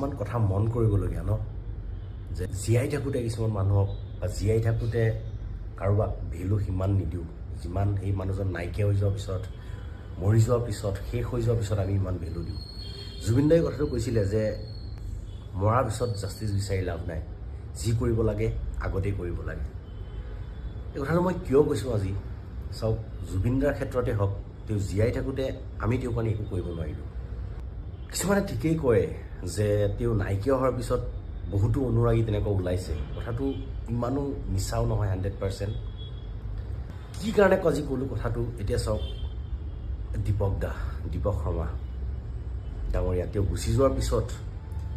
কিছুমান কথা মন কৰিবলগীয়া ন? যে জীয়াই থাকোঁতে কিছুমান মানুহক বা জীয়াই থাকোঁতে কাৰোবাক ভেলু সিমান নিদিওঁ। যিমান সেই মানুহজন নাইকিয়া হৈ যোৱাৰ পিছত মৰি যোৱাৰ পিছত শেষ হৈ যোৱাৰ পিছত আমি ইমান ভেলু দিওঁ। জুবিন দাই কথাটো কৈছিলে যে মৰাৰ পিছত জাষ্টিছ বিচাৰি লাভ নাই। যি কৰিব লাগে আগতেই কৰিব লাগে। এই কথাটো মই কিয় কৈছোঁ আজি? চাওক জুবিন দাৰ ক্ষেত্ৰতে হওক তেওঁ জীয়াই থাকোঁতে আমি তেওঁৰ কাৰণে একো কৰিব নোৱাৰিলোঁ। কিছুমানে ঠিকেই কয় যে তেওঁ নাইকিয়া হোৱাৰ পিছত বহুতো অনুৰাগী তেনেকুৱা ওলাইছে। কথাটো ইমানো মিছাও নহয় হাণ্ড্ৰেড পাৰ্চেণ্ট। কি কাৰণে আজি ক'লোঁ কথাটো? এতিয়া চাওক দীপক দা দীপক শৰ্মা। ডাঙৰীয়া তেওঁ গুচি যোৱাৰ পিছত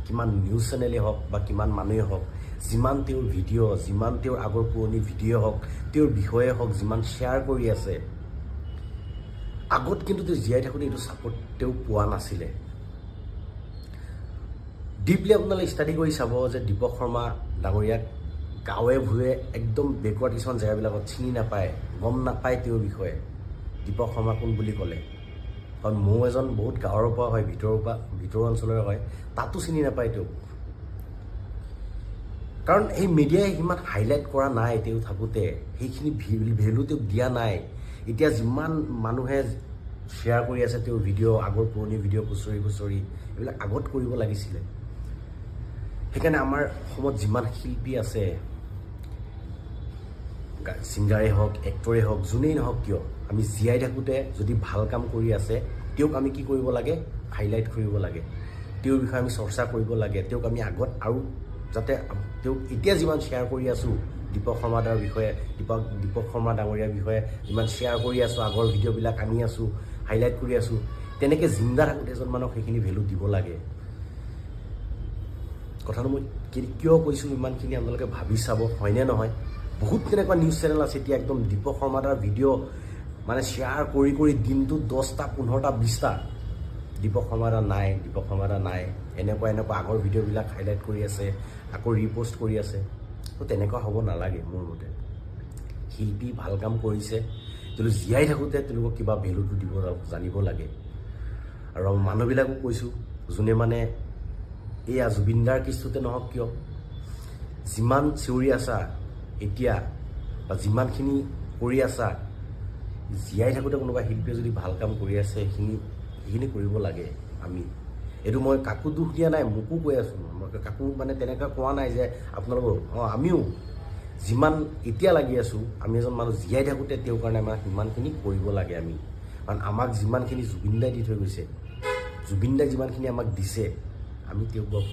কিমান নিউজ চেনেলেই হওক বা কিমান মানুহেই হওক যিমান তেওঁৰ ভিডিঅ' যিমান তেওঁৰ আগৰ পুৰণি ভিডিঅ' হওক তেওঁৰ বিষয়ে হওক যিমান শ্বেয়াৰ কৰি আছে আগত কিন্তু তেওঁ জীয়াই থাকোঁতে এইটো ছাপৰ্ট তেওঁ পোৱা নাছিলে। ডিপলি আপোনালোকে ষ্টাডি কৰি চাব যে দীপক শৰ্মা ডাঙৰীয়াক গাঁৱে ভূঞে একদম বেকৱাৰ্ড কিছুমান জেগাবিলাকত চিনি নাপায় গম নাপায় তেওঁৰ বিষয়ে। দীপক শৰ্মা কোন বুলি ক'লে? কাৰণ ময়ো এজন বহুত গাঁৱৰ পৰা হয় ভিতৰৰ পৰা ভিতৰৰ অঞ্চলৰে হয় তাতো চিনি নাপায় তেওঁক। কাৰণ এই মিডিয়াই সিমান হাইলাইট কৰা নাই তেওঁ থাকোঁতে সেইখিনি ভেলু তেওঁক দিয়া নাই। এতিয়া যিমান মানুহে শ্বেয়াৰ কৰি আছে তেওঁৰ ভিডিঅ' আগৰ পুৰণি ভিডিঅ' খুচৰি খুচৰি এইবিলাক আগত কৰিব লাগিছিলে। সেইকাৰণে আমাৰ অসমত যিমান শিল্পী আছে ছিংগাৰেই হওক এক্টৰেই হওক যোনেই নহওক কিয় আমি জীয়াই থাকোঁতে যদি ভাল কাম কৰি আছে তেওঁক আমি কি কৰিব লাগে? হাইলাইট কৰিব লাগে। তেওঁৰ বিষয়ে আমি চৰ্চা কৰিব লাগে। তেওঁক আমি আগত আৰু যাতে তেওঁক এতিয়া যিমান শ্বেয়াৰ কৰি আছোঁ দীপক শৰ্মা দাৰ বিষয়ে দীপক দীপক শৰ্মা ডাঙৰীয়াৰ বিষয়ে যিমান শ্বেয়াৰ কৰি আছোঁ আগৰ ভিডিঅ'বিলাক আনি আছোঁ হাইলাইট কৰি আছোঁ তেনেকৈ জিন্দা থাকোঁতে এজন মানুহক সেইখিনি ভেলু দিব লাগে। কথাটো মই কিয় কৈছোঁ ইমানখিনি আপোনালোকে ভাবি চাব, হয়নে নহয়? বহুত তেনেকুৱা নিউজ চেনেল আছে এতিয়া একদম দীপক শৰ্মা দাৰ ভিডিঅ' মানে শ্বেয়াৰ কৰি কৰি দিনটোত দহটা, পোন্ধৰটা বিছটা দীপক শৰ্মা দা নাই, দীপক শৰ্মা দা নাই। এনেকুৱা এনেকুৱা আগৰ ভিডিঅ'বিলাক হাইলাইট কৰি আছে, আকৌ ৰিপ'ষ্ট কৰি আছে। তো তেনেকুৱা হ'ব নালাগে মোৰ মতে। শিল্পী ভালো কাম কৰিছে। তেওঁলোক জীয়াই থাকোঁতে তেওঁলোকক কিবা ভেলুটো দিব জানিব লাগে। আৰু মানুহবিলাকো কৈছোঁ, যোনে মানে এয়া জুবিনদাৰ কেছটোতে নহওক কিয়? যিমান চিঞৰি আছা এতিয়া বা যিমানখিনি কৰি আছা, জীয়াই থাকোঁতে কোনোবা শিল্পীয়ে যদি ভালো কাম কৰি আছে, সেইখিনি সেইখিনি কৰিব লাগে আমি। এইটো মই কাকো দুখ দিয়া নাই, মোকো কৈ আছোঁ মই। কাকো মানে তেনেকুৱা কোৱা নাই যে আপোনালোকৰ অঁ, আমিও যিমান এতিয়া লাগি আছোঁ, আমি এজন মানুহ জীয়াই থাকোঁতে তেওঁৰ কাৰণে আমাক সিমানখিনি কৰিব লাগে আমি। কাৰণ আমাক যিমানখিনি জুবিন দাই দি থৈ গৈছে জুবিন দাই যিমানখিনি আমাক দিছে আমি তেওঁক